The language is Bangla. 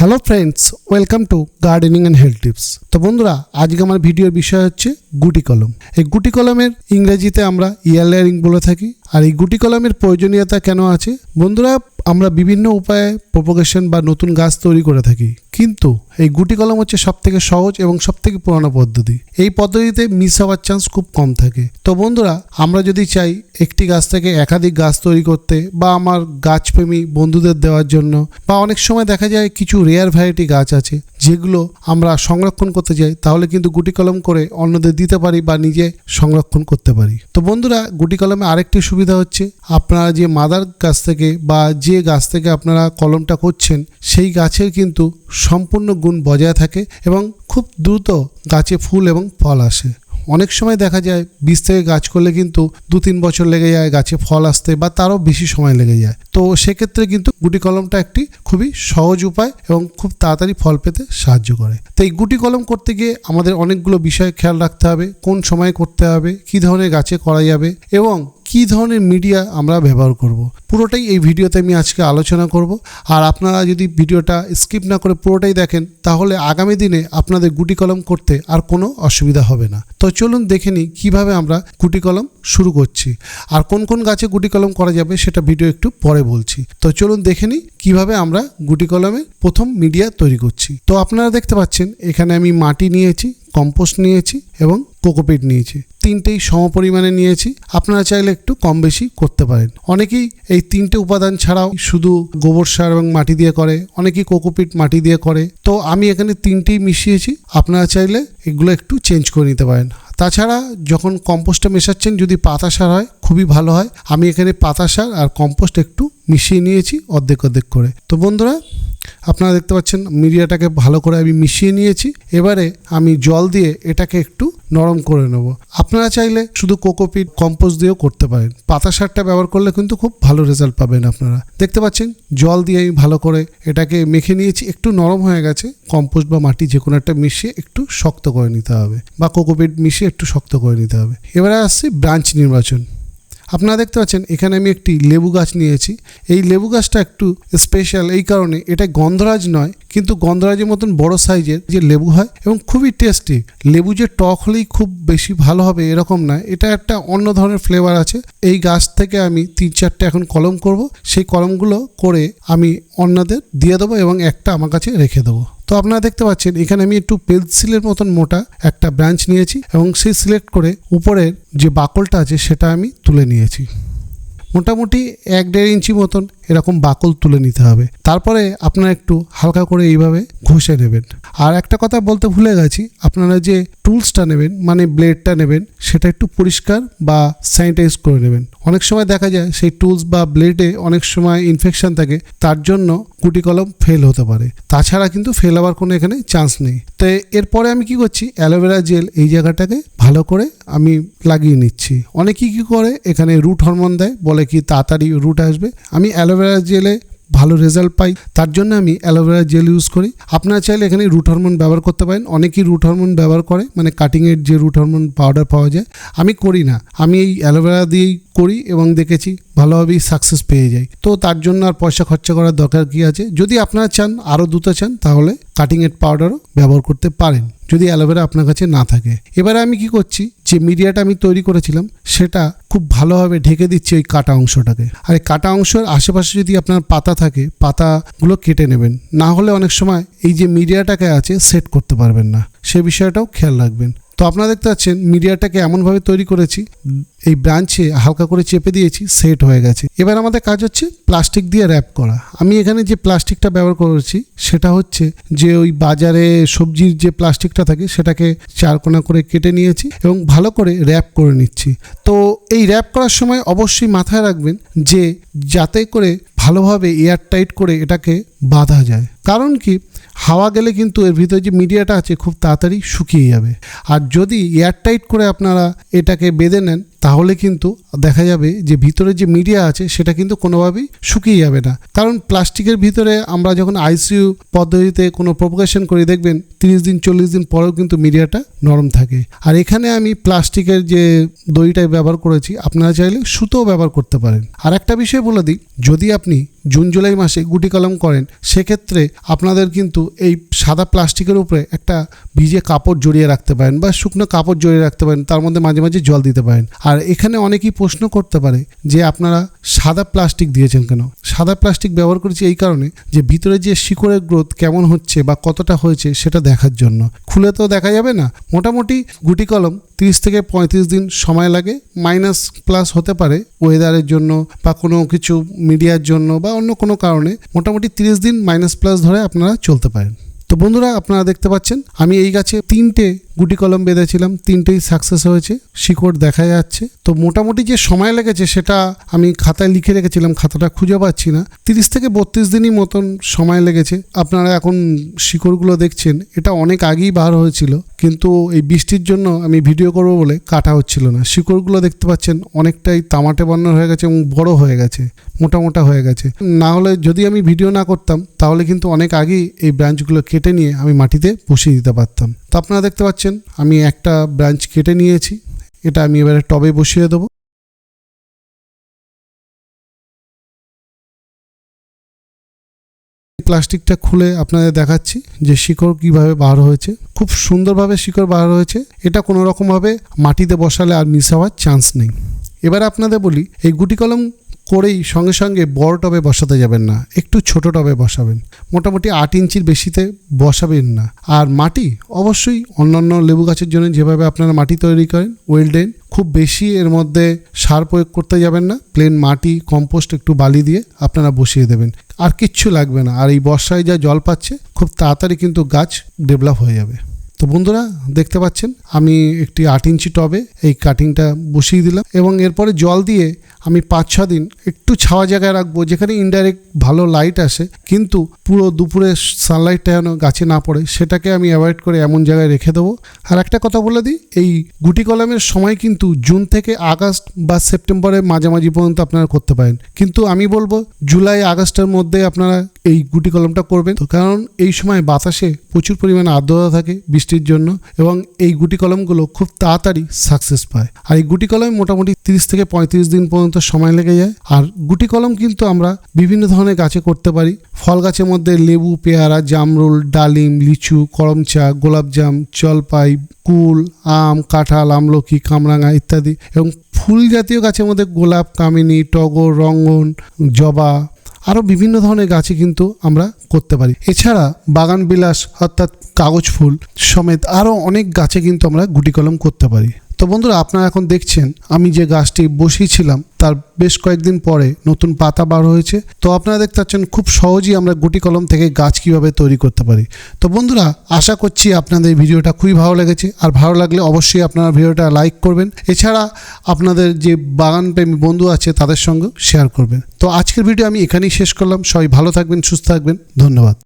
Hello friends welcome to gardening and health tips তো বন্ধুরা, আজকে আমার ভিডিওর বিষয় হচ্ছে গুটি কলম। এই গুটি কলমের ইংরেজিতে আমরা ইয়ার লেয়ারিং বলে থাকি। আর এই গুটি কলমের প্রয়োজনীয়তা কেন আছে? বন্ধুরা, আমরা বিভিন্ন উপায়ে প্রপোগেশন বা নতুন গাছ তৈরি করে থাকি। কিন্তু এই গুটি কলম হচ্ছে সব থেকে সহজ এবং সব থেকে পুরোনো পদ্ধতি। এই পদ্ধতিতে মিস হওয়ার চান্স খুব কম থাকে। তো বন্ধুরা, আমরা যদি চাই একটি গাছ থেকে একাধিক গাছ তৈরি করতে বা আমার গাছপ্রেমী বন্ধুদের দেওয়ার জন্য, বা অনেক সময় দেখা যায় কিছু রেয়ার ভ্যারাইটি গাছ আছে, যেগুলো আমরা সংরক্ষণ করতে চাই, তাহলে কিন্তু গুটি কলম করে অন্যদের দিতে পারি বা নিজে সংরক্ষণ করতে পারি। তো বন্ধুরা, গুটি কলমে আরেকটি সুবিধা হচ্ছে, আপনারা যে মাদার গাছ থেকে বা যে গাছ থেকে আপনারা কলমটা করছেন, সেই গাছের কিন্তু সম্পূর্ণ গুণ বজায় থাকে এবং খুব দ্রুত গাছে ফুল এবং ফল আসে। অনেক সময় দেখা যায় বীজ থেকে গাছ করলে কিন্তু দু তিন বছর লেগে যায় গাছে ফল আসতে বা তারও বেশি সময় লেগে যায়। তো সেক্ষেত্রে কিন্তু গুটি কলমটা একটি খুবই সহজ উপায় এবং খুব তাড়াতাড়ি ফল পেতে সাহায্য করে। তো এই গুটি কলম করতে গিয়ে আমাদের অনেকগুলো বিষয় খেয়াল রাখতে হবে, কোন সময় করতে হবে, কী ধরনের গাছে করা যাবে এবং কী ধরনের মিডিয়া আমরা ব্যবহার করব। পুরোটাই এই ভিডিওতে আমি আজকে আলোচনা করব। আর আপনারা যদি ভিডিওটা স্কিপ না করে পুরোটাই দেখেন, তাহলে আগামী দিনে আপনাদের গুটি কলম করতে আর কোনো অসুবিধা হবে না। তো চলুন দেখে নিই কীভাবে আমরা গুটি কলম শুরু করছি। আর কোন কোন গাছে গুটি কলম করা যাবে সেটা ভিডিও একটু পরে বলছি। তো চলুন দেখে নিই কীভাবে আমরা গুটি কলমে প্রথম মিডিয়া তৈরি করছি। তো আপনারা দেখতে পাচ্ছেন, এখানে আমি মাটি নিয়েছি কম্পোস্ট নিয়েছি এবং কোকোপিট নিয়েছি। তিনটেই সমপরিমাণে নিয়েছি। আপনারা চাইলে একটু কম বেশি করতে পারেন। অনেকেই এই তিনটে উপাদান ছাড়াও শুধু গোবর সার এবং মাটি দিয়ে করে, অনেকেই কোকোপিট মাটি দিয়ে করে। তো আমি এখানে তিনটেই মিশিয়েছি। আপনারা চাইলে এগুলো একটু চেঞ্জ করে নিতে পারেন। তাছাড়া যখন কম্পোস্টটা মেশাচ্ছেন, যদি পাতা সার হয় খুবই ভালো হয়। আমি এখানে পাতা সার আর কম্পোস্ট একটু মিশিয়ে নিয়েছি অর্ধেক অর্ধেক করে। তো বন্ধুরা, আপনারা দেখতে পাচ্ছেন মিডিয়াটাকে ভালো করে আমি মিশিয়ে নিয়েছি। এবারে আমি জল দিয়ে এটাকে একটু নরম করে নেব। আপনারা চাইলে শুধু কোকোপিট কম্পোস্ট দিয়েও করতে পারেন। পাতা সারটা ব্যবহার করলে কিন্তু খুব ভালো রেজাল্ট পাবেন আপনারা। দেখতে পাচ্ছেন, জল দিয়ে আমি ভালো করে এটাকে মেখে নিয়েছি। একটু নরম হয়ে গেছে। কম্পোস্ট বা মাটি যে কোনো একটা মিশিয়ে একটু শক্ত করে নিতে হবে। বা কোকোপিট মিশিয়ে একটু শক্ত করে নিতে হবে। এবারে আসছে ব্রাঞ্চ নির্বাচন। আপনারা দেখতে পাচ্ছেন, এখানে আমি একটি লেবু গাছ নিয়েছি। এই লেবু গাছটা একটু স্পেশাল এই কারণে, এটা গন্ধরাজ নয়, কিন্তু গন্ধরাজের মতন বড় সাইজের যে লেবু হয় এবং খুবই টেস্টি লেবু যে টক হলেই খুব বেশি ভালো হবে এরকম নয়, এটা একটা অন্য ধরনের ফ্লেভার আছে। এই গাছ থেকে আমি তিন চারটে এখন কলম করব, সেই কলমগুলো করে আমি অন্যদের দিয়ে দেবো এবং একটা আমার কাছে রেখে দেবো। তো আপনারা দেখতে পাচ্ছেন, এখানে আমি একটু পেন্সিলের মতন মোটা একটা ব্রাঞ্চ নিয়েছি এবং সেই সিলেক্ট করে উপরের যে বাকলটা আছে সেটা আমি তুলে নিয়েছি। মোটামুটি এক দেড় ইঞ্চি মতন এরকম বাকল তুলে নিতে হবে। তারপরে আপনারা একটু হালকা করে এইভাবে ঘষে নেবেন। আর একটা কথা বলতে ভুলে গেছি, আপনারা যে টুলসটা নেবেন মানে ব্লেডটা নেবেন, সেটা একটু পরিষ্কার বা স্যানিটাইজ করে নেবেন। অনেক সময় দেখা যায় সেই টুলস বা ব্লেডে অনেক সময় ইনফেকশন থাকে, তার জন্য কুটি কলম ফেল হতে পারে। তাছাড়া কিন্তু ফেল হওয়ার কোনো এখানে চান্স নেই। তো এরপরে আমি কি করছি, অ্যালোভেরা জেল এই জায়গাটাকে ভালো করে আমি লাগিয়ে নিচ্ছি। অনেকেই কী করে, এখানে রুট হরমোন দেয়, বলে কি তাড়াতাড়ি রুট আসবে। আমি অ্যালোভেরা জেলে ভালো রেজাল্ট পাই, তার জন্য আমি অ্যালোভেরা জেল ইউজ করি। আপনারা চাইলে এখানে রুট হরমোন ব্যবহার করতে পারেন। অনেকেই রুট হরমোন ব্যবহার করে মানে কাটিংয়ের যে রুট হরমোন পাউডার পাওয়া যায়, আমি করি না। আমি এই অ্যালোভেরা দিয়েই করি এবং দেখেছি ভালোভাবেই সাকসেস পেয়ে যাই তো তার জন্য আর পয়সা খরচা করার দরকার কি আছে? যদি আপনারা চান, আরও দ্রুত চান, তাহলে কাটিং এড পাউডারও ব্যবহার করতে পারেন। যদি অ্যালোভেরা আপনার কাছে না থাকে। এবারে আমি কি করছি? যে মিডিয়াটা আমি তৈরি করেছিলাম, সেটা খুব ভালোভাবে ঢেকে দিচ্ছে ওই কাটা অংশটাকে। আর এই কাটা অংশের আশেপাশে যদি আপনার পাতা থাকে, পাতাগুলো কেটে নেবেন। না হলে অনেক সময় এই যে মিডিয়াটাকে আছে, সেট করতে পারবেন না। সে বিষয়টাও খেয়াল রাখবেন। তো আপনারা দেখতে পাচ্ছেন, মিডিয়াটাকে এমনভাবে তৈরি করেছি, এই ব্রাঞ্চে হালকা করে চেপে দিয়েছি, সেট হয়ে গেছে। এবার আমাদের কাজ হচ্ছে প্লাস্টিক দিয়ে র্যাপ করা। আমি এখানে যে প্লাস্টিকটা ব্যবহার করেছি, সেটা হচ্ছে যে ওই বাজারে সবজির যে প্লাস্টিকটা থাকে, সেটাকে চারকোনা করে কেটে নিয়েছি এবং ভালো করে র্যাপ করে নিচ্ছি। তো এই র্যাপ করার সময় অবশ্যই মাথায় রাখবেন যে, যাতে করে ভালোভাবে এয়ার টাইট করে এটাকে বাঁধা যায়। কারণ কি? হাওয়া গেলে কিন্তু এর ভিতরে যে মিডিয়াটা আছে খুব তাড়াতাড়ি শুকিয়ে যাবে। আর যদি এয়ার টাইট করে আপনারা এটাকে বেঁধে নেন, তাহলে কিন্তু দেখা যাবে যে ভিতরে যে মিডিয়া আছে, সেটা কিন্তু কোনোভাবেই শুকিয়ে যাবে না। কারণ প্লাস্টিকের ভিতরে আমরা যখন আইসিইউ পদ্ধতিতে কোনো প্রপোকেশন করে, দেখবেন তিরিশ দিন, চল্লিশ দিন পরেও কিন্তু মিডিয়াটা নরম থাকে। আর এখানে আমি প্লাস্টিকের যে দড়িটাই ব্যবহার করেছি, আপনারা চাইলে সুতোও ব্যবহার করতে পারেন। আর একটা বিষয় বলে দিই, যদি আপনি জুন, জুলাই মাসে গুটি কলম করেন, সেক্ষেত্রে আপনাদের কিন্তু এই সাদা প্লাস্টিকের উপরে একটা ভিজে কাপড় জড়িয়ে রাখতে পারেন বা শুকনো কাপড় জড়িয়ে রাখতে পারেন, তার মধ্যে মাঝে মাঝে জল দিতে পারেন। আর এখানে অনেকেই প্রশ্ন করতে পারে যে আপনারা সাদা প্লাস্টিক দিয়েছেন কেন? সাদা প্লাস্টিক ব্যবহার করেছি এই কারণে যে ভিতরে যে শিকড়ের গ্রোথ কেমন হচ্ছে বা কতটা হয়েছে সেটা দেখার জন্য। খুলে তো দেখা যাবে না। মোটামুটি গুটি কলম তিরিশ থেকে পঁয়ত্রিশ দিন সময় লাগে। মাইনাস প্লাস হতে পারে ওয়েদারের জন্য বা কোনো কিছু মিডিয়ার জন্য বা অন্য কোনো কারণে। মোটামুটি তিরিশ দিন মাইনাস প্লাস ধরে আপনারা চলতে পারেন। তো বন্ধুরা, আপনারা দেখতে পাচ্ছেন, আমি এই গাছে তিনটে গুটি কলম বেঁধেছিলাম, তিনটেই সাকসেস হয়েছে, শিকড় দেখা যাচ্ছে। তো মোটামুটি যে সময় লেগেছে সেটা আমি খাতায় লিখে রেখেছিলাম, খাতাটা খুঁজে পাচ্ছি না। তিরিশ থেকে বত্রিশ দিনই মতন সময় লেগেছে। আপনারা এখন শিকড়গুলো দেখছেন, এটা অনেক আগেই বার হয়েছিল, কিন্তু এই বৃষ্টির জন্য আমি ভিডিও করব বলে কাটা হচ্ছিল না। শিকড়গুলো দেখতে পাচ্ছেন, অনেকটাই তামাটে বর্ণের হয়ে গেছে এবং বড় হয়ে গেছে মোটা মোটা হয়ে গেছে। না হলে যদি আমি ভিডিও না করতাম, তাহলে কিন্তু অনেক আগেই এই ব্রাঞ্চগুলো কেটে নিয়ে আমি মাটিতে বসিয়ে দিতে পারতাম। তো আপনারা দেখতে পাচ্ছেন, আমি একটা ব্রাঞ্চ কেটে নিয়েছি, এটা আমি এবারে টবে বসিয়ে দেবো। প্লাস্টিকটা খুলে আপনাদের দেখাচ্ছি যে শিকড় কীভাবে বার হয়েছে। খুব সুন্দরভাবে শিকড় বার হয়েছে, এটা কোনো রকমভাবে মাটিতে বসালে আর মিস হওয়ার চান্স নেই। এবার আপনাদের বলি, এই গুটি কলম করেই সঙ্গে সঙ্গে বড় টবে বসাতে যাবেন না, একটু ছোট টবে বসাবেন। মোটামুটি আট ইঞ্চির বেশিতে বসাবেন না। আর মাটি অবশ্যই অন্যান্য লেবু গাছের জন্য যেভাবে আপনারা মাটি তৈরি করেন ওয়েলডেন খুব বেশি এর মধ্যে সার প্রয়োগ করতে যাবেন না। প্লেন মাটি কম্পোস্ট একটু বালি দিয়ে আপনারা বসিয়ে দেবেন। আর কিচ্ছু লাগবে না। আর এই বর্ষায় যা জল পাচ্ছে, খুব তাড়াতাড়ি কিন্তু গাছ ডেভেলপ হয়ে যাবে। তো বন্ধুরা, দেখতে পাচ্ছেন, আমি একটি আট ইঞ্চি টবে এই কাটিংটা বসিয়ে দিলাম এবং এরপরে জল দিয়ে আমি পাঁচ, ছ দিন একটু ছাওয়া জায়গায় রাখব, যেখানে ইনডাইরেক্ট ভালো লাইট আসে, কিন্তু পুরো দুপুরে সানলাইটটা যেন গাছে না পড়ে, সেটাকে আমি অ্যাভয়েড করে এমন জায়গায় রেখে দেবো। আর একটা কথা বলে দিই, এই গুটি কলমের সময় কিন্তু জুন থেকে আগস্ট বা সেপ্টেম্বরের মাঝামাঝি পর্যন্ত আপনারা করতে পারেন। কিন্তু আমি বলব, জুলাই, আগস্টের মধ্যে আপনারা এই গুটি কলমটা করবেন তো। কারণ এই সময় বাতাসে প্রচুর পরিমাণে আর্দ্রতা থাকে বৃষ্টির জন্য এবং এই গুটি কলমগুলো খুব তাড়াতাড়ি সাকসেস পায়। আর এই গুটি কলম মোটামুটি তিরিশ থেকে পঁয়ত্রিশ দিন পর্যন্ত সময় লেগে যায়। আর গুটি কলম কিন্তু আমরা বিভিন্ন ধরনের গাছে করতে পারি। ফল গাছের মধ্যে লেবু, পেয়ারা, জামরুল, ডালিম, লিচু, করমচা, গোলাপজাম, জলপাই, কুল, আম, কাঁঠাল, আমলকি, কামরাঙা ইত্যাদি এবং ফুল জাতীয় গাছের মধ্যে গোলাপ, কামিনী, টগর, রঙ্গন, জবা আরও বিভিন্ন ধরনের গাছে কিন্তু আমরা করতে পারি। এছাড়া বাগান বিলাস অর্থাৎ কাগজ ফুল সমেত আরও অনেক গাছে কিন্তু আমরা গুটি কলম করতে পারি। তো বন্ধুরা, আপনারা এখন দেখছেন, আমি যে গাছটি বসিয়েছিলাম, তার বেশ কয়েকদিন পরে নতুন পাতা বার হয়েছে। তো আপনারা দেখতে পাচ্ছেন, খুব সহজেই আমরা গুটি কলম থেকে গাছ কীভাবে তৈরি করতে পারি। তো বন্ধুরা, আশা করছি আপনাদের ভিডিওটা খুবই ভালো লেগেছে। আর ভালো লাগলে অবশ্যই আপনারা ভিডিওটা লাইক করবেন। এছাড়া আপনাদের যে বাগান প্রেমী বন্ধু আছে, তাদের সঙ্গে শেয়ার করবেন। তো আজকের ভিডিও আমি এখানেই শেষ করলাম। সবাই ভালো থাকবেন, সুস্থ থাকবেন। ধন্যবাদ।